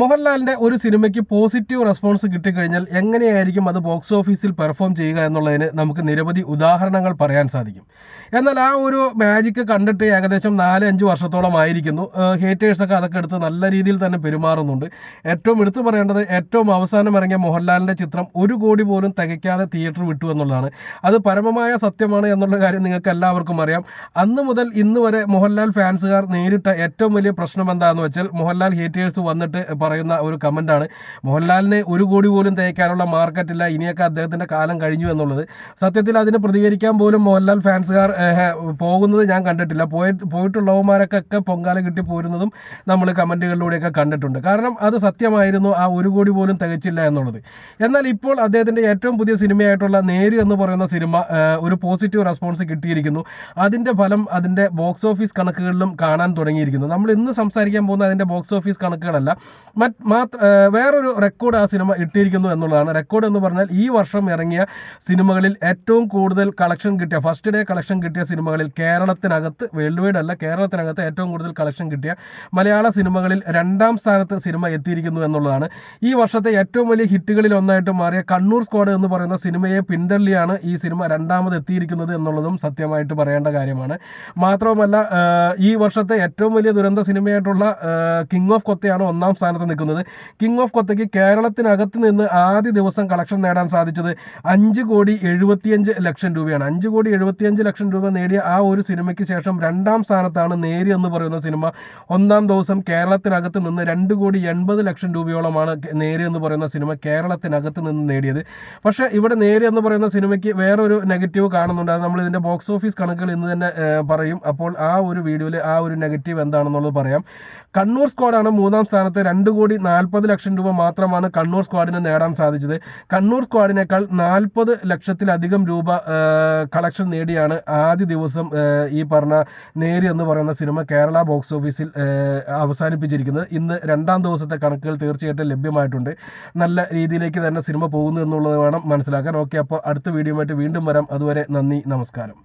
മോഹൻലാലിന്റെ ഒരു സിനിമയ്ക്ക് പോസിറ്റീവ് റെസ്പോൺസ് കിട്ടിക്കഴിഞ്ഞാൽ എങ്ങനെയായിരിക്കും അത് ബോക്സ് ഓഫീസിൽ പെർഫോം ചെയ്യുക എന്നുള്ളതിന് നമുക്ക് നിരവധി ഉദാഹരണങ്ങൾ പറയാൻ സാധിക്കും. എന്നാൽ ആ ഒരു മാജിക്ക് കണ്ടിട്ട് ഏകദേശം നാല് അഞ്ച് വർഷത്തോളം ആയിരിക്കുന്നു. ഹേറ്റേഴ്സൊക്കെ അതൊക്കെ എടുത്ത് നല്ല രീതിയിൽ തന്നെ പെരുമാറുന്നുണ്ട്. ഏറ്റവും എടുത്തു പറയേണ്ടത് ഏറ്റവും അവസാനം ഇറങ്ങിയ മോഹൻലാലിന്റെ ചിത്രം ഒരു കോടി പോലും തികയ്ക്കാതെ തിയേറ്റർ വിട്ടു എന്നുള്ളതാണ്. അത് പരമമായ സത്യമാണ് എന്നുള്ള കാര്യം നിങ്ങൾക്ക് എല്ലാവർക്കും അറിയാം. അന്ന് മുതൽ ഇന്ന് വരെ മോഹൻലാൽ ഫാൻസുകാർ നേരിട്ട ഏറ്റവും വലിയ പ്രശ്നം എന്താണെന്ന് വെച്ചാൽ മോഹൻലാൽ ഹേറ്റേഴ്സ് വന്നിട്ട് പറയുന്ന ഒരു കമന്റാണ് മോഹൻലാലിന് ഒരു കോടി പോലും തേക്കാനുള്ള മാർക്കറ്റില്ല. ഇനിയൊക്കെ അദ്ദേഹത്തിന്റെ കാലം കഴിഞ്ഞു എന്നുള്ളത്. സത്യത്തിൽ അതിന് പ്രതികരിക്കാൻ പോലും മോഹൻലാൽ ഫാൻസുകാർ പോകുന്നത് ഞാൻ കണ്ടിട്ടില്ല. പോയി പോയിട്ടുള്ളവന്മാരൊക്കെ പൊങ്കാല കിട്ടി പോരുന്നതും നമ്മൾ കമന്റുകളിലൂടെയൊക്കെ കണ്ടിട്ടുണ്ട്. കാരണം അത് സത്യമായിരുന്നു. ആ ഒരു കോടി പോലും തികച്ചില്ല എന്നുള്ളത്. എന്നാൽ ഇപ്പോൾ അദ്ദേഹത്തിന്റെ ഏറ്റവും പുതിയ സിനിമയായിട്ടുള്ള നേര് എന്ന് പറയുന്ന സിനിമ ഒരു പോസിറ്റീവ് റെസ്പോൺസ് കിട്ടിയിരിക്കുന്നു. അതിന്റെ ഫലം അതിന്റെ ബോക്സ് ഓഫീസ് കണക്കുകളിലും കാണാൻ തുടങ്ങിയിരിക്കുന്നു. നമ്മൾ ഇന്ന് സംസാരിക്കാൻ പോകുന്ന അതിന്റെ ബോക്സ് ഓഫീസ് കണക്കുകളല്ല. മാത്ര വേറൊരു റെക്കോർഡ് ആ സിനിമ ഇട്ടിരിക്കുന്നു എന്നുള്ളതാണ്. റെക്കോർഡ് എന്ന് പറഞ്ഞാൽ ഈ വർഷം ഇറങ്ങിയ സിനിമകളിൽ ഏറ്റവും കൂടുതൽ കളക്ഷൻ കിട്ടിയ ഫസ്റ്റ് ഡേ കളക്ഷൻ കിട്ടിയ സിനിമകളിൽ കേരളത്തിനകത്ത് വേൾഡ് വൈഡ് അല്ല കേരളത്തിനകത്ത് ഏറ്റവും കൂടുതൽ കളക്ഷൻ കിട്ടിയ മലയാള സിനിമകളിൽ രണ്ടാം സ്ഥാനത്ത് സിനിമ എത്തിയിരിക്കുന്നു എന്നുള്ളതാണ്. ഈ വർഷത്തെ ഏറ്റവും വലിയ ഹിറ്റുകളിൽ ഒന്നായിട്ട് മാറിയ കണ്ണൂർ സ്ക്വാഡ് എന്ന് പറയുന്ന സിനിമയെ പിന്തള്ളിയാണ് ഈ സിനിമ രണ്ടാമത് എത്തിയിരിക്കുന്നത് എന്നുള്ളതും സത്യമായിട്ട് പറയേണ്ട കാര്യമാണ്. മാത്രവുമല്ല ഈ വർഷത്തെ ഏറ്റവും വലിയ ദുരന്ത സിനിമയായിട്ടുള്ള കിങ് ഓഫ് കൊത്തയാണ് ഒന്നാം സ്ഥാനത്ത് നിൽക്കുന്നത്. കിങ് ഓഫ് കൊത്തയ്ക്ക് കേരളത്തിനകത്ത് നിന്ന് ആദ്യ ദിവസം കളക്ഷൻ നേടാൻ സാധിച്ചത് അഞ്ച് കോടി എഴുപത്തിയഞ്ച് ലക്ഷം രൂപയാണ്. അഞ്ച് കോടി എഴുപത്തിയഞ്ച് ലക്ഷം രൂപ നേടിയ ആ ഒരു സിനിമയ്ക്ക് ശേഷം രണ്ടാം സ്ഥാനത്താണ് നേരി എന്ന് പറയുന്ന സിനിമ. ഒന്നാം ദിവസം കേരളത്തിനകത്ത് നിന്ന് രണ്ട് കോടി എൺപത് ലക്ഷം രൂപയോളമാണ് നേരി എന്ന് പറയുന്ന സിനിമ കേരളത്തിനകത്ത് നിന്ന് നേടിയത്. പക്ഷേ ഇവിടെ നേരി എന്ന് പറയുന്ന സിനിമയ്ക്ക് വേറൊരു നെഗറ്റീവ് കാണുന്നുണ്ട്. അത് നമ്മൾ ഇതിന്റെ ബോക്സ് ഓഫീസ് കണക്കുകൾ ഇന്ന് തന്നെ പറയും. അപ്പോൾ ആ ഒരു വീഡിയോയിൽ ആ ഒരു നെഗറ്റീവ് എന്താണെന്നുള്ളത് പറയാം. കണ്ണൂർ സ്ക്വാഡാണ് മൂന്നാം സ്ഥാനത്ത് രണ്ട് കോടി നാൽപ്പത് ലക്ഷം രൂപ മാത്രമാണ് കണ്ണൂർ സ്ക്വാഡിന് നേടാൻ സാധിച്ചത്. കണ്ണൂർ സ്ക്വാഡിനേക്കാൾ നാൽപ്പത് ലക്ഷത്തിലധികം രൂപ കളക്ഷൻ നേടിയാണ് ആദ്യ ദിവസം ഈ പറഞ്ഞ നേരി എന്ന് പറയുന്ന സിനിമ കേരള ബോക്സ് ഓഫീസിൽ അവസാനിപ്പിച്ചിരിക്കുന്നത്. ഇന്ന് രണ്ടാം ദിവസത്തെ കണക്കുകൾ തീർച്ചയായിട്ടും ലഭ്യമായിട്ടുണ്ട്. നല്ല രീതിയിലേക്ക് തന്നെ സിനിമ പോകുന്നു എന്നുള്ളത് വേണം മനസ്സിലാക്കാൻ. ഓക്കെ അപ്പോൾ അടുത്ത വീഡിയോ വീണ്ടും വരാം. അതുവരെ നന്ദി നമസ്കാരം.